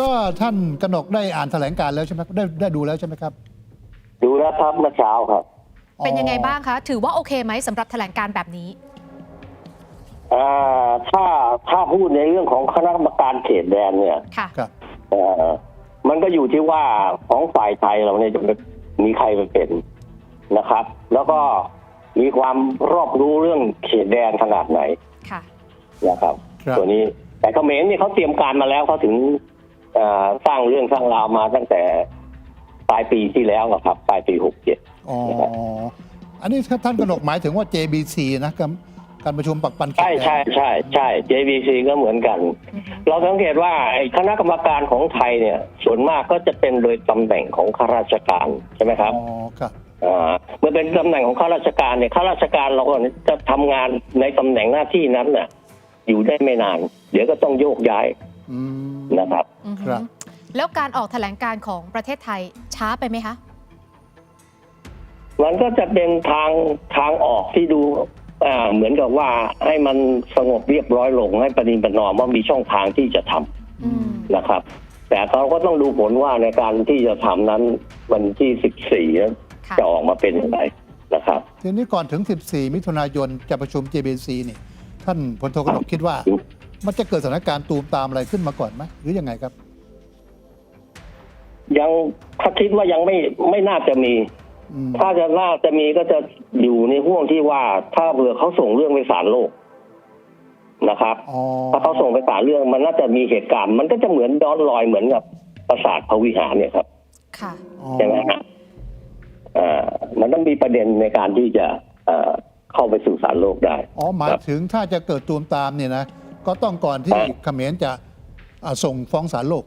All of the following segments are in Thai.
ก็ท่านกนกได้อ่านแถลงการณ์แล้วใช่ไหมได้ได้ดูแล้วใช่ไหมครับ ดูแล้วครับเมื่อเช้าครับเป็นยังไงบ้างคะ ถือว่าโอเคไหมสำหรับแถลงการแบบนี้ อ่าถ้าถ้าพูดในเรื่องของคณะกรรมการเขตแดนเนี่ยค่ะ ครับ เอ่อมันก็อยู่ที่ว่าของฝ่ายไทยเราเนี่ยจะมีใครไปเป็นนะครับ แล้วก็มีความรอบรู้เรื่องเขตแดนขนาดไหนค่ะ นะครับ ครับ ตัวนี้แต่เขมรนี่เขาเตรียมการมาแล้วเขาถึงเอ่อ สร้างเรื่องสร้างราวมาตั้งแต่ปลายปีที่แล้วอะครับปลายปีหกเจ็ดอ๋อ อันนี้ท่านกนกหมายถึงว่า JBC นะการการประชุมปักปันเขตใช่แดนใช่ใช่ใช่ JBC ก็เหมือนกันอือฮึเราสังเกตว่าไอ้คณะกรรมการของไทยเนี่ย ส่วนมากก็จะเป็นโดยตำแหน่งของข้าราชการใช่ไหมครับอ๋อครับอ่าเมื่อเป็นตำแหน่งของข้าราชการเนี่ยข้าราชการเราก็จะทำงานในตำแหน่งหน้าที่นั้นน่ะ อยู่ได้ไม่นาน เดี๋ยวก็ต้องโยกย้าย อืม นะครับ อือฮึครับ แล้วการออกแถลงการของประเทศไทยช้าไปไหมคะ มันก็จะเป็นทางทางออกที่ดูอ่าเหมือนกับว่าให้มันสงบเรียบร้อยลงให้ประนีประนอมว่ามีช่องทางที่จะทำอืม นะครับ แต่เขาก็ต้องดูผลว่าในการที่จะทำนั้นวันที่14นั้นค่ะ จะออกมาเป็นอย่างไรนะครับ ทีนี้ก่อนถึง 14 มิถุนายนจะประชุม JBC นี่ ท่านพลโทกนกคิดว่า มันจะเกิดสถานการณ์ตูมตามอะไรขึ้นมาก่อนไหมหรือยังไงครับ ยังถ้าคิดว่ายังไม่ไม่น่าจะมี อืมถ้าจะน่าจะมีก็จะอยู่ในห่วงที่ว่าถ้าเผื่อเขาส่งเรื่องไปศาลโลกนะครับ อ๋อถ้าเขาส่งไปศาลเรื่องมันน่าจะมีเหตุการณ์ มันก็จะเหมือนย้อนรอยเหมือนกับปราสาทพระวิหารเนี่ยครับ ค่ะ อ๋อใช่ไหมฮะอ่ามันต้องมีประเด็นในการที่จะเอ่อเข้าไปสู่ศาลโลกได้ อ๋อหมายถึงถ้าจะเกิดตูมตามเนี่ยนะ ก็ต้องก่อนที่ครับเขมรจะอ่าส่งฟ้องศาลโลก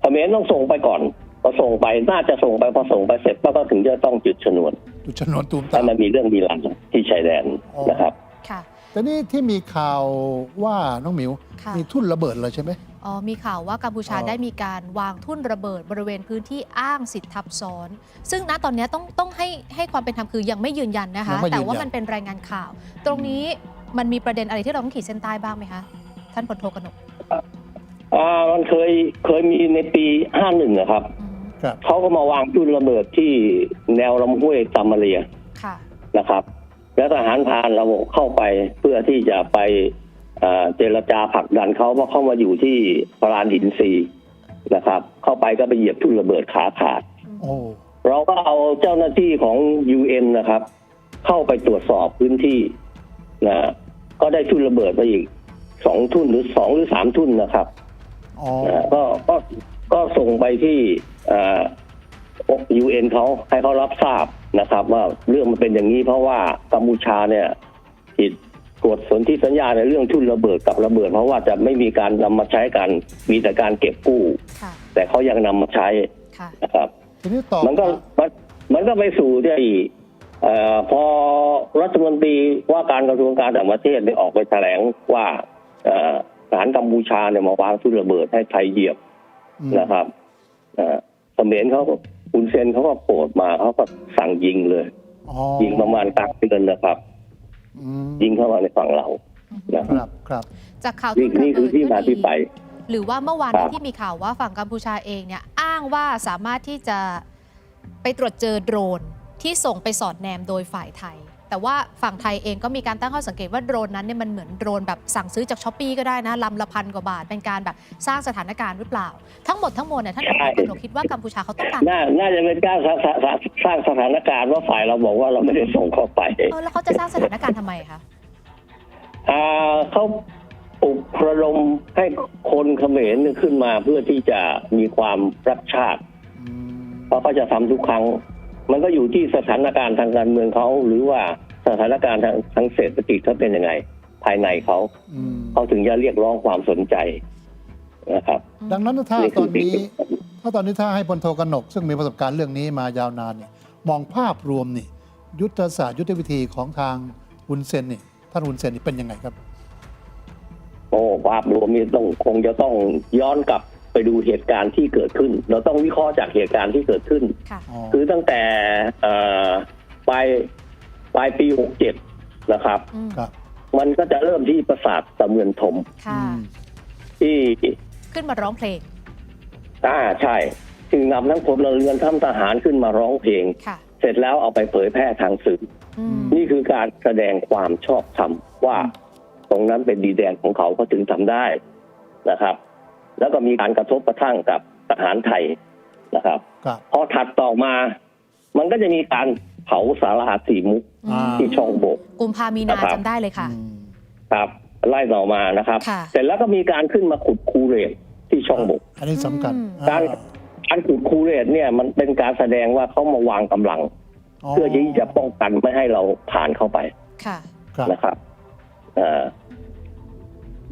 เขมรต้องส่งไปก่อนพอส่งไปน่าจะส่งไปพอส่งไปเสร็จแล้วก็ถึงจะต้องจุดชนวนจุดชนวนตูมถ้าตามมันมีเรื่องมีราวที่ชายแดนอ๋อนะครับค่ะแต่นี่ที่มีข่าวว่าน้องหมิวค่ะมีทุ่นระเบิดเลยใช่ไหมอ๋อมีข่าวว่ากัมพูชาอ๋อได้มีการวางทุ่นระเบิดบริเวณพื้นที่อ้างสิทธิทับซ้อน ซึ่งณตอนนี้ต้องต้องให้ให้ความเป็นธรรมคือยังไม่ยืนยันนะคะ แต่ว่ามันเป็นรายงานข่าว ตรงนี้ มันมีประเด็นอะไรที่เราต้องขีดเส้นใต้บ้างไหมคะ ท่านพลโทกนกอ่ามันเคยเคยมีในปีห้าหนึ่งนะครับอืมครับ เขาก็มาวางทุ่นระเบิดที่แนวลำห้วยตามาเรียค่ะ นะครับ แล้วทหารพรานเราเข้าไปเพื่อที่จะไปเอ่อเจรจาผลักดันเขาเพราะเข้ามาอยู่ที่พรานหินซีนะครับ เข้าไปก็ไปเหยียบทุ่นระเบิดขาขาด โอ้ เราก็เอาเจ้าหน้าที่ของ UN นะครับ เข้าไปตรวจสอบพื้นที่นะ ก็ได้ทุ่นระเบิดไปอีกสองทุ่นหรือสองหรือสามทุ่นนะครับอ๋อนะก็ก็ก็ส่งไปที่ยูเอ็นเขาให้เขารับทราบนะครับ ว่าเรื่องมันเป็นอย่างนี้เพราะว่ากัมพูชาเนี่ยผิดกฎสนธิสัญญาในเรื่องทุ่นระเบิดกับระเบิด เพราะว่าจะไม่มีการนำมาใช้กันมีแต่การเก็บกู้ค่ะแต่เขายังนำมาใช้ค่ะนะครับทีนี้ต่อมันก็มันมันก็ไปสู่ที่เอ่อพอรัฐมนตรีว่าการกระทรวงการต่างประเทศได้ออกไปแถลงว่าเอ่อทหารกัมพูชาเนี่ยมาวางทุ่นระเบิดให้ไทยเหยียบอืมนะครับเอ่อเขมรเขาก็อุนเซนเขาก็โกรธมาเขาก็สั่งยิงเลยอ๋อยิงประมาณกลางเดือนนะครับอืมยิงเข้ามาในฝั่งเรานะคครับรับครับ จากข่าวนี่ทุ่นระนี่คือเบิดที่ก็มาดีที่ไป หรือว่าเมื่อวานครันี้บที่มีข่าวว่าฝั่งกัมพูชาเองเนี่ย อ้างว่าสามารถที่จะไปตรวจเจอโดรน ที่ส่งไปสอดแนมโดยฝ่ายไทย แต่ว่าฝั่งไทยเองก็มีการตั้งข้อสังเกตว่าโดรนนั้นเนี่ยมันเหมือนโดรนแบบสั่งซื้อจากช้อปปีก็ได้นะลำละพันกว่าบาทเป็นการแบบสร้างสถานการณ์หรือเปล่า ทั้งหมดทั้งมวลเนี่ยท่านใช่กนกคิดว่ากัมพูชาเขาต้องการน่าน่าจะเป็นการสร้างสร้างสร้างสถานการณ์ว่าฝ่ายเราบอกว่าเราไม่ได้ส่งเข้าไปเออแล้วเขาจะสร้างสถานการณ์ทำไมคะอ่าเขาปลุกระดมให้คนเขมรเนี่ยขึ้นมาเพื่อที่จะมีความรักชาติอืมเพราะเขาจะทำทุกครั้ง มันก็อยู่ที่สถานการณ์ทางการเมืองเขาหรือว่าสถานการณ์ทางทางเศรษฐกิจเขาเป็นยังไง ภายในเขาอืมเขาถึงจะเรียกร้องความสนใจนะครับ ดังนั้นถ้านี่ตคืออนนี้สิ่งที่ถ้าตอนนี้ถ้าให้พลโทกนก ซึ่งมีประสบการณ์เรื่องนี้มายาวนานเนี่ย มองภาพรวมนี่ ยุทธศาสตร์ยุทธวิธีของทางฮุนเซนนี่ท่านฮุนเซนนี่เป็นยังไงครับ โอ้ภาพรวมนี่ต้องคงจะต้องย้อนกลับ ไปดูเหตุการณ์ที่เกิดขึ้น เราต้องวิเคราะห์จากเหตุการณ์ที่เกิดขึ้นค่ะอ๋อคือตั้งแต่เอ่อปลายปลายปีหกเจ็ดนะครับอืมครับมันก็จะเริ่มที่ปราสาทตะเมือนทมค่ะอืมที่ขึ้นมาร้องเพลง อ่าใช่จึงนำทั้งพลเรือนทั้งทหารขึ้นมาร้องเพลงค่ะเสร็จแล้วเอาไปเผยแพร่ทางสื่ออืมนี่คือการแสดงความชอบธรรมว่า ตรงนั้นเป็นดีแดนของเขาเขาถึงทำได้นะครับ แล้วก็มีการกระทบกระทั่งกับทหารไทยนะครับครับพอถัดต่อมา มันก็จะมีการเผาสาราสีมุกอืมที่ช่องโบกกุมภามีนานะครับจำได้เลยค่ะอืมครับ ไล่ต่อมานะครับค่ะเสร็จแล้วก็มีการขึ้นมาขุดคูเรตที่ช่องโบก อันนี้สำคัญอืมการอ่การขุดคูเรตเนี่ยมันเป็นการแสดงว่าเขามาวางกำลัง เพื่อที่จะป้องกันไม่ให้เราผ่านเข้าไป ค่ะครับนะครับเอ่อ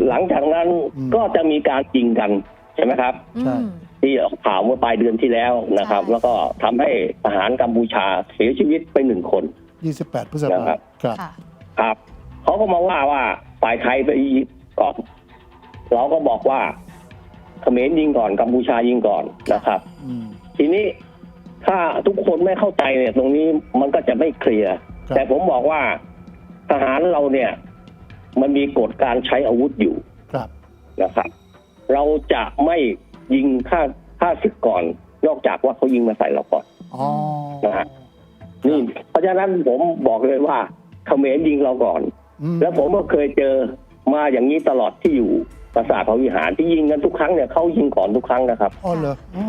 หลังจากนั้นอืม ก็จะมีการยิงกันใช่ไหมครับอืใช่มที่ออกข่าวเมื่อปลายเดือนที่แล้วนะครับ ใช่ แล้วก็ทำให้ทหารกัมพูชาเสียชีวิตไปหนึ่งคน 28 พฤษภานะครับ ครับ ค่ะ ครับเขาก็มาว่าว่าฝ่ายไทยไปยิงก่อนเราก็บอกว่าเขมรยิงก่อนกัมพูชายิงก่อนนะครับ อืม ทีนี้ถ้าทุกคนไม่เข้าใจเนี่ย ตรงนี้มันก็จะไม่เคลียร์ ครับ แต่ผมบอกว่าทหารเราเนี่ย มันมีกฎการใช้อาวุธอยู่ครับนะครับ เราจะไม่ยิงฆ่าฆ่าศึกก่อน นอกจากว่าเขายิงมาใส่เราก่อนอ๋อนะฮะนี่เพราะฉะนั้นผมบอกเลยว่าเขมรยิงเราก่อนอืมแล้วผมก็เคยเจอมาอย่างนี้ตลอดที่อยู่ปราสาทพระวิหารที่ยิงกันทุกครั้งเนี่ยเขายิงก่อนทุกครั้งนะครับอ๋อเหรออ๋อ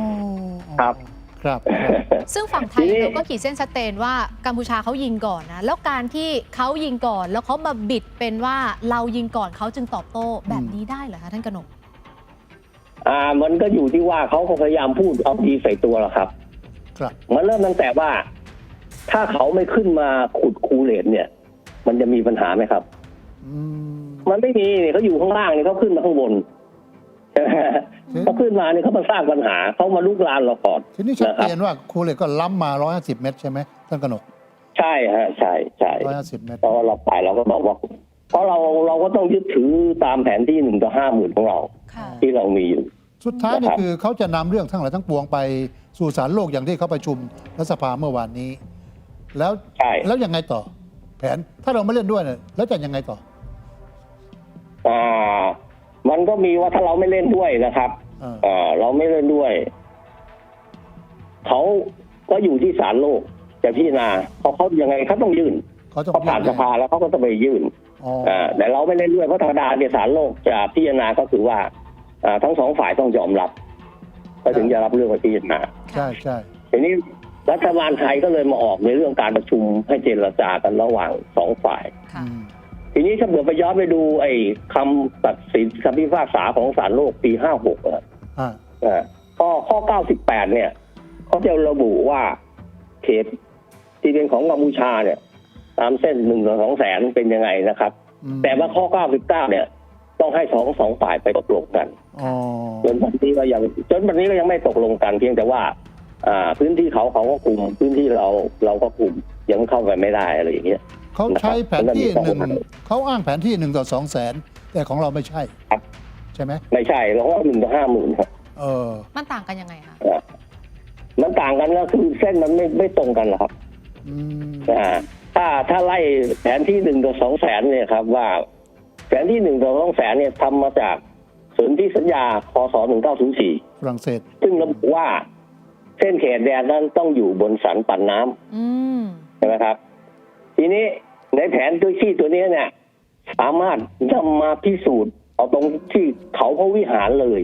ครับ ครับครับ ซึ่งฝั่งไททียนี้เราก็ขีดเส้นชัดเจนว่ากัมพูชาเขายิงก่อนนะ แล้วการที่เขายิงก่อนแล้วเขามาบิดเป็นว่าเรายิงก่อนเขาจึงตอบโต้แบบนี้ได้เหรอคะท่านกนกอ่า มันก็อยู่ที่ว่าเขาก็พยายามพูดเอาดีใส่ตัวแหละครับ ครับมันเริ่มตั้งแต่ว่า ถ้าเขาไม่ขึ้นมาขุดคูเลตเนี่ย มันจะมีปัญหาไหมครับอืมมันไม่มีเนี่ยเขาอยู่ข้างล่างเนี่ยเขาขึ้นมาข้างบน ใช่ไหมฮะอืมเขาขึ้นมาเนี่ยเขามาสร้างปัญหาเขามาลุกลานเราก่อนทีนี้ชัดนะครับเจนว่าครูเหล็กก็ล้ำมา 150 เมตรใช่ไหมท่านกนก ใช่ฮะใช่ใช่150เมตรเพราะว่าเราไปเราก็บอกว่าเพราะเราเราก็ต้องยึดถือตามแผนที่หนึ่งต่อห้าหมื่นของเรา ค่ะ ที่เรามีอยู่ สุดท้ายนี่นะครับ คือเขาจะนำเรื่องทั้งหลายทั้งปวงไปสู่ศาลโลกอย่างที่เขาประชุมรัฐสภาเมื่อวานนี้ แล้วใช่แล้วยังไงต่อ แผนถ้าเราไม่เล่นด้วยเนี่ยแล้วจะยังไงต่อ อ่า มันก็มีว่าถ้าเราไม่เล่นด้วยนะครับอ่าอ่าเราไม่เล่นด้วยเขาก็อยู่ที่ศาลโลกจะพิจารณาเขาเขายังไงเขาต้องยื่นเขาต้องเขาผ่านยื่สภาแล้วเขาก็ต้องไปยื่น อ๋ออ่าแต่เราไม่เล่นด้วยเพราะธรรมดาเนี่ยศาลโลกจะพิจารณาก็คือว่าอ่าทั้งสองฝ่ายต้องยอมรับก็ถึงจะรับเรื่องไปพิจารณาใช่ใช่ทีนี้รัฐบาลไทยก็เลยมาออกในเรื่องการประชุมให้เจรจากันระหว่างสองฝ่ายค่ะอืม ทีนี้ถ้าเกิดไปย้อนไปดู ไอ้คำตัดสินคำพิพากษาของศาลโลกปีห้าหกอะอ่าอ่าข้อข้อเก้าสิบแปดเนี่ยเขาจะระบุว่าเขตที่เป็นของกัมพูชาเนี่ย ตามเส้นหนึ่งต่อสองแสนเป็นยังไงนะครับอืมแต่ว่าข้อเก้าสิบเก้าเนี่ย ต้องให้สองสองฝ่ายไปตกลงกันอ๋อจนวันนี้ก็ยังจนวันนี้ก็ยังไม่ตกลงกันเพียงแต่ว่า อ่า พื้นที่เขาเขาก็คุมพื้นที่เราเราก็คุมยังเข้าไปไม่ได้อะไรอย่างเงี้ย เขาใช้แผนที่นะครับหนึ่งมันก็มีสองเขาอ้างแผนที่หนึ่งต่อสองแสนแต่ของเราไม่ใช่ครับใช่ไหมไม่ใช่เราก็หนึ่งต่อห้าหมื่นครับเออ มันต่างกันยังไงคะอ่ามันต่างกันก็คือเส้นมันไม่ไม่ตรงกันหรอกครับอืมอ่าถ้าถ้าไล่แผนที่หนึ่งต่อสองแสนเนี่ยครับ ว่า แผนที่หนึ่งต่อสองแสนเนี่ยทำมาจากสนธิสัญญาคศหนึ่งเก้าศูนย์สี่ฝรั่งเศส ซึ่งระบุว่า เส้นเขตแดนนั้นต้องอยู่บนสันปันน้ำอืมใช่ไหมครับ ทีนี้ในแผนตัวที่ตัวนี้เนี่ยสามารถนำมาพิสูจน์เอาตรงที่เขาพระวิหารเลย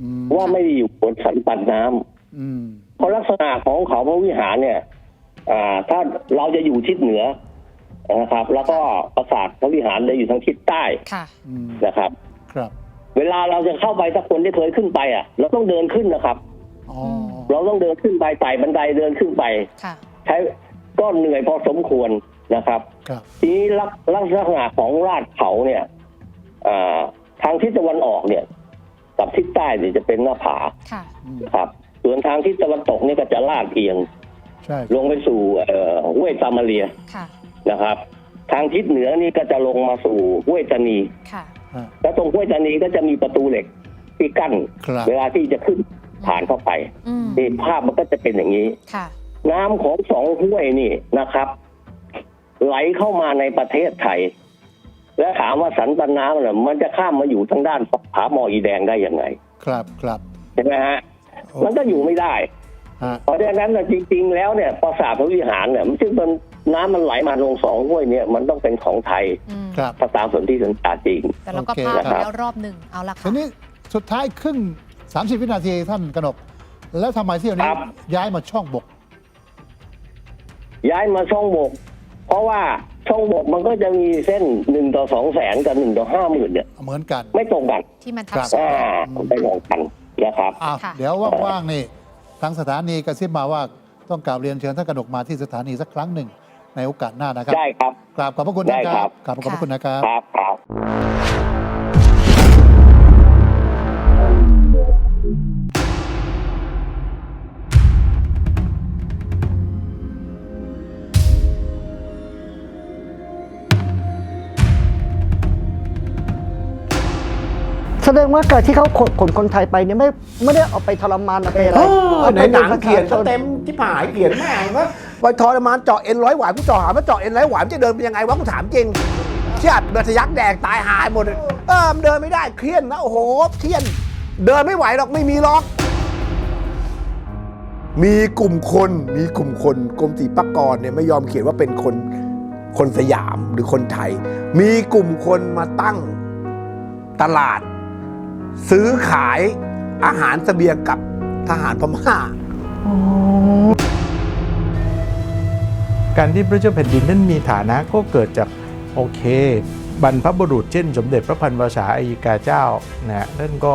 อืมว่าไม่ได้อยู่บนสันปันน้ำอืมเพราะลักษณะของเขาพระวิหารเนี่ยอ่าถ้าเราจะอยู่ทิศเหนือนะครับ แล้วก็ปราสาทพระวิหารจะอยู่ทางทิศใต้ค่ะอืมนะครับครับ เวลาเราจะเข้าไปถ้าคนที่เคยขึ้นไปอะ เราต้องเดินขึ้นนะครับอ๋อเราต้องเดินขึ้นไปไต่บันไดเดินขึ้นไปค่ะใช้ก็เหนื่อยพอสมควร นะครับครับทีนี้ลักลักษณะของลาดเขาเนี่ยอ่าทางทิศตะวันออกเนี่ย กับทิศใต้เนี่ยจะเป็นหน้าผาค่ะอืมครับ ส่วนทางทิศตะวันตกเนี่ยก็จะลาดเอียงใช่ลงไปสู่เอ่อห้วยตามาเรียค่ะนะครับ ทางทิศเหนือนี่ก็จะลงมาสู่ห้วยตานีค่ะอ่าแล้วตรงห้วยตานีก็จะมีประตูเหล็กที่กั้นครับเวลาที่จะขึ้นผ่านเข้าไปอืมนี่ภาพมันก็จะเป็นอย่างนี้ค่ะน้ำของสองห้วยนี่นะครับ ไหลเข้ามาในประเทศไทย และถามว่าสันปันน้ำเนี่ยมันจะข้ามมาอยู่ทางด้านผาหมออีแดงได้ยังไง ครับครับใช่ไหมฮะ มันก็อยู่ไม่ได้ฮะเพราะฉะนั้นน่ะจริง ๆ แล้วเนี่ยปราสาทพระวิหารเนี่ยมันซึ่งมันน้ำมันไหลมาลงสองห้วยเนี่ยมันต้องเป็นของไทยอืมครับถ้าตามสนธิสัญญาจริง แต่เราก็โอเคพลาดไปครับแล้วรอบหนึ่งเอาละทีค่ะนี้สุดท้ายครึ่ง 30 วินาทีท่านกนก แล้วทำไมเที่ยวนี้ครับย้ายมาช่องบก ย้ายมาช่องบก เพราะว่าช่องบกมันก็จะมีเส้นหนึ่งต่อสองแสนกับหนึ่งต่อห้าหมื่นเนี่ย เหมือนกัน ไม่ตรงกันที่มันทับครับซ้ออ่าน ไม่ตรงกันนะครับ อ้าวค่ะ เดี๋ยวว่างๆนี่ทางสถานีกระซิบมาว่าต้องกราบเรียนเชิญท่านกนกมาที่สถานีสักครั้งหนึ่งในโอกาสหน้านะครับได้ครับ กราบขอบพระคุณได้นะคครัรับบ กราบขอบพระคุณนะครับ ครับครับ แสดงว่าการที่เขาขนขนคนไทยไปเนี่ยไม่ไม่ได้เอาไปทรมานเอาไปอะไรเอออาในไปหนังป็ประชาเขียนชก็เต็มที่ผายเขียนแม่งว่าไปทรมานเจาะเอ็นร้อยหวายกูเจาะหาว่าเจาะเอ็นร้อยหวายมันจะเดินเป็นยังไงวะกูถามจริงเชี่ยเดินทะยักแดกตายหายหมดเออมันเดินไม่ได้เครียดนะโอ้โหเครียดเดินไม่ไหวหรอกไม่มีหรอก มีกลุ่มคนมีกลุ่มคนกรมศิลปากรเนี่ยไม่ยอมเขียนว่าเป็นคนคนสยามหรือคนไทย มีกลุ่มคนมาตั้งตลาด ซื้อขายอาหารเสบียงกับทหารพม่าการที่พระเจ้าแผ่นดินนั้นมีฐานะก็เกิดจากโอเค บรรพบุรุษเช่น สมเด็จพระพันวษาอัยกาเจ้านะท่านก็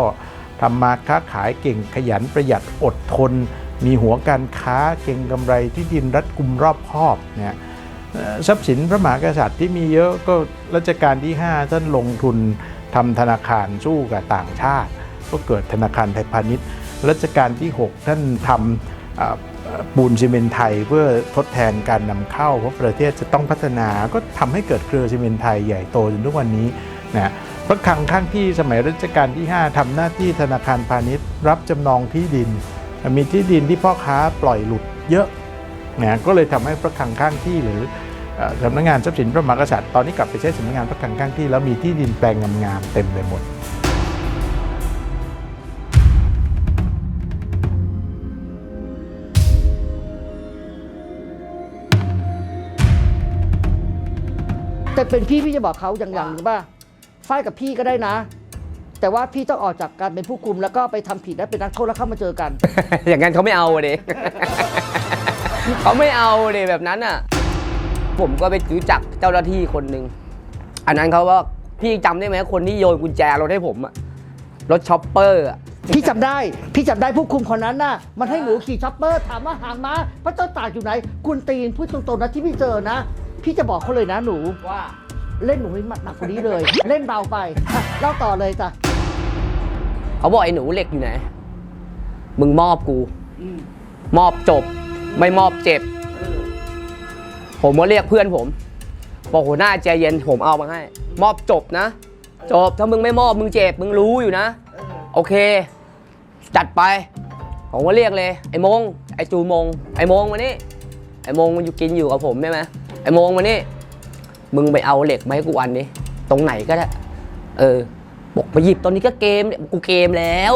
ทำมาค้าขายเก่งขยันประหยัดอดทน มีหัวการค้าเก่งกำไรที่ดินรัดกุมรอบคอบนะเอ่อทรัพย์สินพระมหากษัตริย์ที่มีเยอะก็รัชกาลที่ 5 ท่านลงทุน ทำธนาคารสู้กับต่างชาติ ก็เกิดธนาคารไทยพาณิชย์รัชกาลที่ 6 ท่านทำปูนซีเมนต์ไทยเพื่อทดแทนการนำเข้าเพราะประเทศจะต้องพัฒนาก็ทำให้เกิดเครือซีเมนต์ไทยใหญ่โตจนทุกวันนี้นะพระคลังข้างที่สมัยรัชกาลที่ 5ทำหน้าที่ธนาคารพาณิชย์ รับจำนองที่ดิน มีที่ดินที่พ่อค้าปล่อยหลุดเยอะนะก็เลยทำให้พระคลังข้างที่หรือ สำนักงานทรัพย์สินพระมหากษัตริย์ตอนนี้กลับไปใช้สำนักงานพระคลังข้างที่ แล้วมีที่ดินแปลงงามๆเต็มไปหมดแต่เป็นพี่พี่จะบอกเขาอย่างอย่างหนึ่งว่าฝ้ายกับพี่ก็ได้นะ แต่ว่าพี่ต้องออกจากการเป็นผู้คุมแล้วก็ไปทำผิดและเป็นนักโทษแล้วเข้ามาเจอกัน อย่างนั้นเขาไม่เอาเด็เขาไม่เอาเด็แบบนั้นอะ ผมก็ไปรู้จักเจ้าหน้าที่คนหนึ่งอันนั้นเขาว่าพี่จำได้ไหมคนที่โยนกุญแจรถให้ผมอะรถช็อปเปอร์อะ พี่จำได้ พี่จำได้ผู้คุมคนนั้นน่ะ มันให้หนูขี่ช็อปเปอร์ถามว่าหางม้าพระเจ้าตากอยู่ไหนกุนตีนพูดตรงๆนะที่พี่เจอนะ พี่จะบอกเขาเลยนะหนู ว่าเล่นหนูให้หนักกว่านี้เลย เล่นเบาไปอะเล่าต่อเลยจ้ะเขาบอกไอ้หนูเหล็กอยู่ไหน มึงมอบกู มอบจบ ไม่มอบเจ็บ ผมก็เรียกเพื่อนผมบอกหัวหน้าใจเย็นผมเอามาให้ มอบจบนะ จบถ้ามึงไม่มอบมึงเจ็บมึงรู้อยู่นะ โอเค จัดไป ผมก็เรียกเลย ไอ้มง ไอ้จูมง ไอ้มงมานี่ไอ้มงมันอยู่กินอยู่กับผมใช่ไหมไอ้มงมานี่มึงไปเอาเหล็กมาให้กูอันนี้ตรงไหนก็ได้ เออบอกไปหยิบตอนนี้ก็เกมเนี่ยกูเกมแล้ว